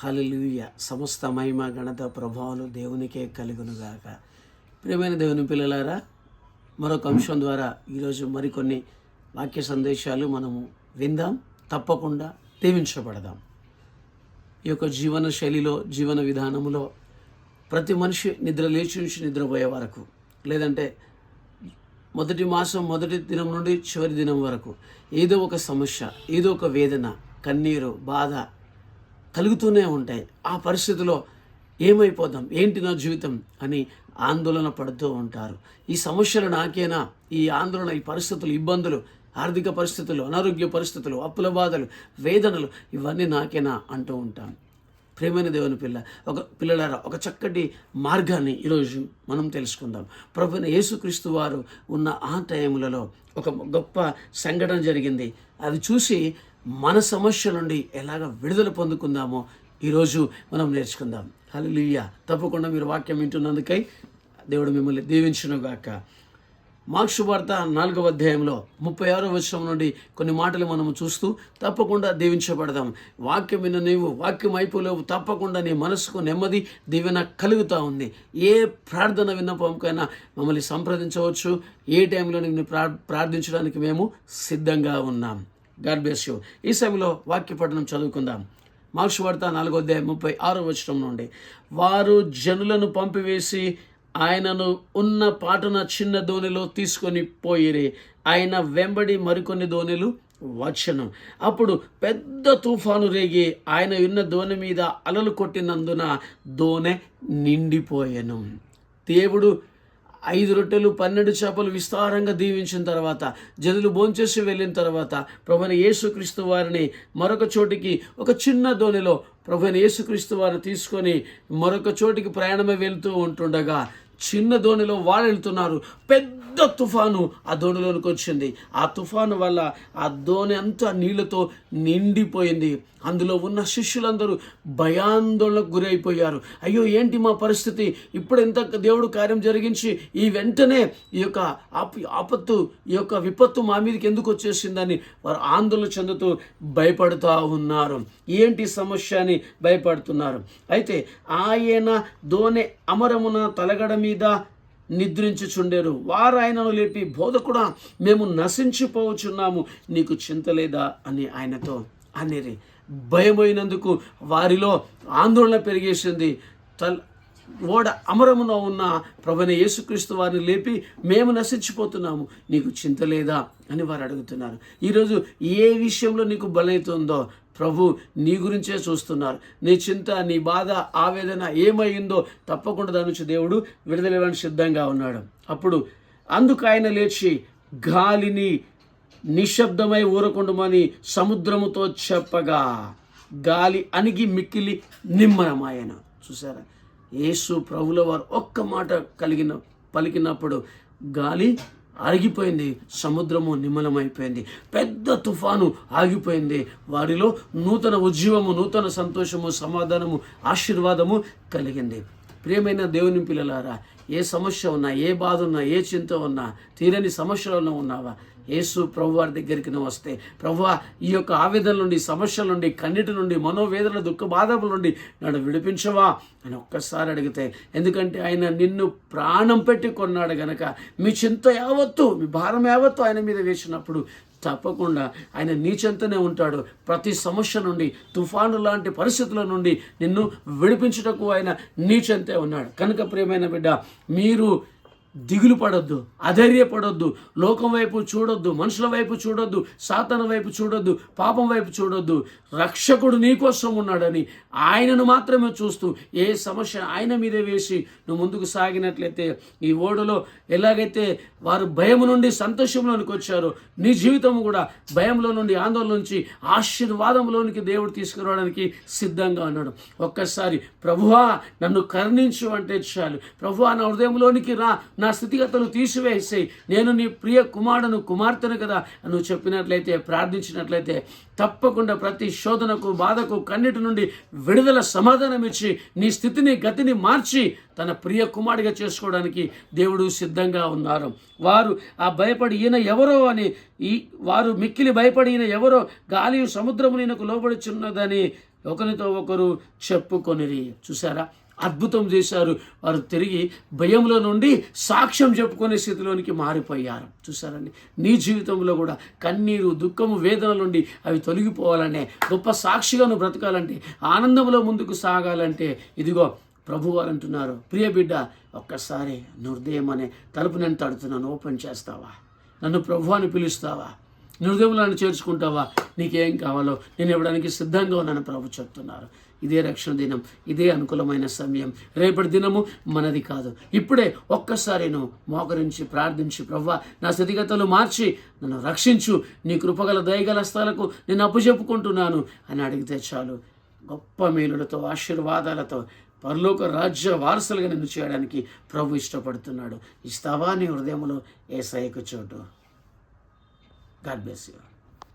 హలలుయ సమస్త మహిమ గణత ప్రభావాలు దేవునికే కలుగునుగాక. ప్రియమైన దేవుని పిల్లలారా మరొక అంశం ద్వారా ఈరోజు మరికొన్ని వాక్య సందేశాలు మనము విందాం తప్పకుండా దీవించబడదాం. ఈ యొక్క జీవన శైలిలో జీవన విధానములో ప్రతి మనిషి నిద్ర లేచి నుంచి నిద్రపోయే వరకు లేదంటే మొదటి మాసం మొదటి దినం నుండి చివరి దినం వరకు ఏదో ఒక సమస్య ఏదో ఒక వేదన కన్నీరు బాధ కలుగుతూనే ఉంటాయి. ఆ పరిస్థితిలో ఏమైపోదాం? ఏంటి నా జీవితం? అని ఆందోళన పడుతూ ఉంటారు. ఈ సమస్యలు నాకేనా? ఈ ఆందోళన ఈ పరిస్థితులు ఇబ్బందులు ఆర్థిక పరిస్థితులు అనారోగ్య పరిస్థితులు అప్పుల బాధలు వేదనలు ఇవన్నీ నాకేనా? అంటూ ఉంటాం. ప్రేమైన దేవుని పిల్ల ఒక పిల్లలారా ఒక చక్కటి మార్గాన్ని ఈరోజు మనం తెలుసుకుందాం. ప్రభుని యేసుక్రీస్తు వారు ఉన్న ఆ టైములలో ఒక గొప్ప సంఘటన జరిగింది. అది చూసి మన సమస్య నుండి ఎలాగ విడుదల పొందుకుందామో ఈరోజు మనం నేర్చుకుందాం. హల్లెలూయా. తప్పకుండా మీరు వాక్యం వింటున్నందుకై దేవుడు మిమ్మల్ని దీవించునుగాక. మార్క్స్ వార్త నాలుగవ అధ్యాయంలో ముప్పై ఆరో వచనం నుండి కొన్ని మాటలు మనము చూస్తూ తప్పకుండా దీవించబడదాం. వాక్యం విన్న నీవు వాక్యం అయిపోలేవు తప్పకుండా నీ మనసుకు నెమ్మది దీవెన కలుగుతూ ఉంది. ఏ ప్రార్థన విన్నపంకైనా మమ్మల్ని సంప్రదించవచ్చు. ఏ టైంలో నేను ప్రా ప్రార్థించడానికి మేము సిద్ధంగా ఉన్నాం. గాడ్ బ్లెస్ యూ ఈ సమయంలో వాక్య పఠనం చదువుకుందాం. మార్క్స్ వార్త నాలుగో ముప్పై ఆరో వచనం నుండి. వారు జనులను పంపివేసి ఆయనను ఉన్న పాటన చిన్న దోణిలో తీసుకొని పోయిరి. ఆయన వెంబడి మరికొన్ని ధోనిలు వచ్చను. అప్పుడు పెద్ద తుఫాను రేగి ఆయన ఉన్న దోణి మీద అలలు కొట్టినందున దోణె నిండిపోయాను. దేవుడు ఐదు రొట్టెలు పన్నెండు చేపలు విస్తారంగా దీవించిన తర్వాత జనులు భోంచేసి వెళ్ళిన తర్వాత ప్రభుని యేసుక్రీస్తు వారిని మరొక చోటికి ఒక చిన్న ధోనిలో ప్రభుని యేసుక్రీస్తు వారిని తీసుకొని మరొక చోటికి ప్రయాణమే వెళ్తూ ఉంటుండగా చిన్న దోణిలో వాళ్ళు వెళ్తున్నారు. పెద్ద తుఫాను ఆ దోణిలోనికి వచ్చింది. ఆ తుఫాను వల్ల ఆ దోణి అంతా నీళ్ళతో నిండిపోయింది. అందులో ఉన్న శిష్యులందరూ భయాందోళనకు గురైపోయారు. అయ్యో ఏంటి మా పరిస్థితి? ఇప్పుడు ఎంత దేవుడు కార్యం జరిగించి ఈ వెంటనే ఈ యొక్క ఆప ఆపత్తు ఈ యొక్క విపత్తు మా మీదకి ఎందుకు వచ్చేసిందని వారు ఆందోళన చెందుతూ భయపడుతూ ఉన్నారు. ఏంటి సమస్య అని భయపడుతున్నారు? అయితే ఆయన దోణి అమరమున తలగడమి మీద నిద్రించుచుండేరు. వారు ఆయనను లేపి బోధకుడా మేము నశించిపోవచ్చున్నాము నీకు చింత లేదా? అని ఆయనతో అనేది భయమైనందుకు వారిలో ఆందోళన పెరిగేసింది. తల్ ఓడ అమరమున ఉన్న ప్రభుని యేసుక్రీస్తు వారిని లేపి మేము నశించిపోతున్నాము. నీకు చింత లేదా? అని వారు అడుగుతున్నారు. ఈరోజు ఏ విషయంలో నీకు బలైతుందో ప్రభు నీ గురించే చూస్తున్నారు. నీ చింత నీ బాధ ఆవేదన ఏమైందో తప్పకుండా దాని నుంచి దేవుడు విడుదలవ్వడానికి సిద్ధంగా ఉన్నాడు. అప్పుడు అందుకు ఆయన లేచి గాలిని నిశ్శబ్దమై ఊరకుండమని సముద్రముతో చెప్పగా గాలి అణిగి మిక్కిలి నిమ్మనమాయన చూసారా యేసు ప్రభుల వారు ఒక్క మాట కలిగిన పలికినప్పుడు గాలి ఆగిపోయింది. సముద్రము నిమ్మలమైపోయింది పెద్ద తుఫాను ఆగిపోయింది. వారిలో నూతన ఉజ్జీవము నూతన సంతోషము సమాధానము ఆశీర్వాదము కలిగింది. ప్రియమైన దేవుని పిల్లలారా ఏ సమస్య ఉన్నా ఏ బాధ ఉన్నా ఏ చింత ఉన్నా తీరని సమస్యలలో ఉన్నావా? యేసు ప్రభువారి దగ్గరికి నువ్వు వస్తే ప్రభు ఈ యొక్క ఆవేదన నుండి సమస్యల నుండి కన్నిటి నుండి మనోవేదన దుఃఖ బాధల నుండి నన్ను విడిపించవా? అని ఒక్కసారి అడిగితే ఎందుకంటే ఆయన నిన్ను ప్రాణం పెట్టి కొన్నాడు గనక మీ చింత యావత్తు మీ భారం యావత్తు ఆయన మీద వేసినప్పుడు తప్పకుండా ఆయన నీచెంతనే ఉంటాడు. ప్రతి సమస్య నుండి తుఫాను లాంటి పరిస్థితుల నుండి నిన్ను విడిపించుటకు ఆయన నీచెంతే ఉన్నాడు. కనుక ప్రియమైన బిడ్డ మీరు దిగులు పడొద్దు అధైర్యపడొద్దు లోకం వైపు చూడొద్దు మనుషుల వైపు చూడొద్దు సాతన వైపు చూడొద్దు పాపం వైపు చూడొద్దు. రక్షకుడు నీకోసం ఉన్నాడని ఆయనను మాత్రమే చూస్తూ ఏ సమస్య ఆయన మీదే వేసి నువ్వు ముందుకు సాగినట్లయితే ఈ ఓడలో ఎలాగైతే వారు భయం నుండి సంతోషంలోనికి వచ్చారో నీ జీవితం కూడా భయంలో నుండి ఆందోళన నుంచి ఆశీర్వాదంలోనికి దేవుడు తీసుకురావడానికి సిద్ధంగా ఉన్నాడు. ఒక్కసారి ప్రభువా నన్ను కరుణించు అంటే చాలు. ప్రభువా నా హృదయంలోనికి రా నా స్థితిగతులు తీసివేసి నేను నీ ప్రియ కుమారుడును కుమార్తెను కదా నువ్వు చెప్పినట్లయితే ప్రార్థించినట్లయితే తప్పకుండా ప్రతి శోధనకు బాధకు కన్నిటి నుండి విడుదల సమాధానం ఇచ్చి నీ స్థితిని గతిని మార్చి తన ప్రియ కుమారుడిగా చేసుకోవడానికి దేవుడు సిద్ధంగా ఉన్నారు. వారు ఆ భయపడి ఈయన ఎవరో అని ఈ వారు మిక్కిలి భయపడి ఈయన ఎవరో గాలి సముద్రము ఈయనకు లోబడుచున్నదని ఒకరితో ఒకరు చెప్పుకొనిరి. చూసారా అద్భుతం చేశారు. వారు తిరిగి భయంలో నుండి సాక్ష్యం చెప్పుకునే స్థితిలోనికి మారిపోయారు. చూసారండి నీ జీవితంలో కూడా కన్నీరు దుఃఖము వేదన నుండి అవి తొలగిపోవాలంటే గొప్ప సాక్షిగా నువ్వు బ్రతకాలంటే ఆనందంలో ముందుకు సాగాలంటే ఇదిగో ప్రభు వారు అంటున్నారు. ప్రియ బిడ్డ ఒక్కసారి నువ్వు హృదయం అనే తలుపు నేను తడుతున్నాను. ఓపెన్ చేస్తావా? నన్ను ప్రభు అని పిలుస్తావా? నీ చేర్చుకుంటావా? నీకేం కావాలో నేను ఇవ్వడానికి సిద్ధంగా ఉన్నాను ప్రభు చెప్తున్నారు. ఇదే రక్షణ దినం ఇదే అనుకూలమైన సమయం. రేపటి దినము మనది కాదు. ఇప్పుడే ఒక్కసారి నువ్వు మోకరించి ప్రార్థించి ప్రవ్వా నా స్థితిగతులు మార్చి నన్ను రక్షించు. నీ కృపగల దయగల స్థలకు నేను అప్పు చెప్పుకుంటున్నాను. అని అడిగితే చాలు. గొప్ప మేలులతో ఆశీర్వాదాలతో పరలోక రాజ్య వారసులుగా నిన్ను చేయడానికి ప్రభు ఇష్టపడుతున్నాడు. ఇస్తావా నీ హృదయంలో ఏ సైకు చోటు? God bless you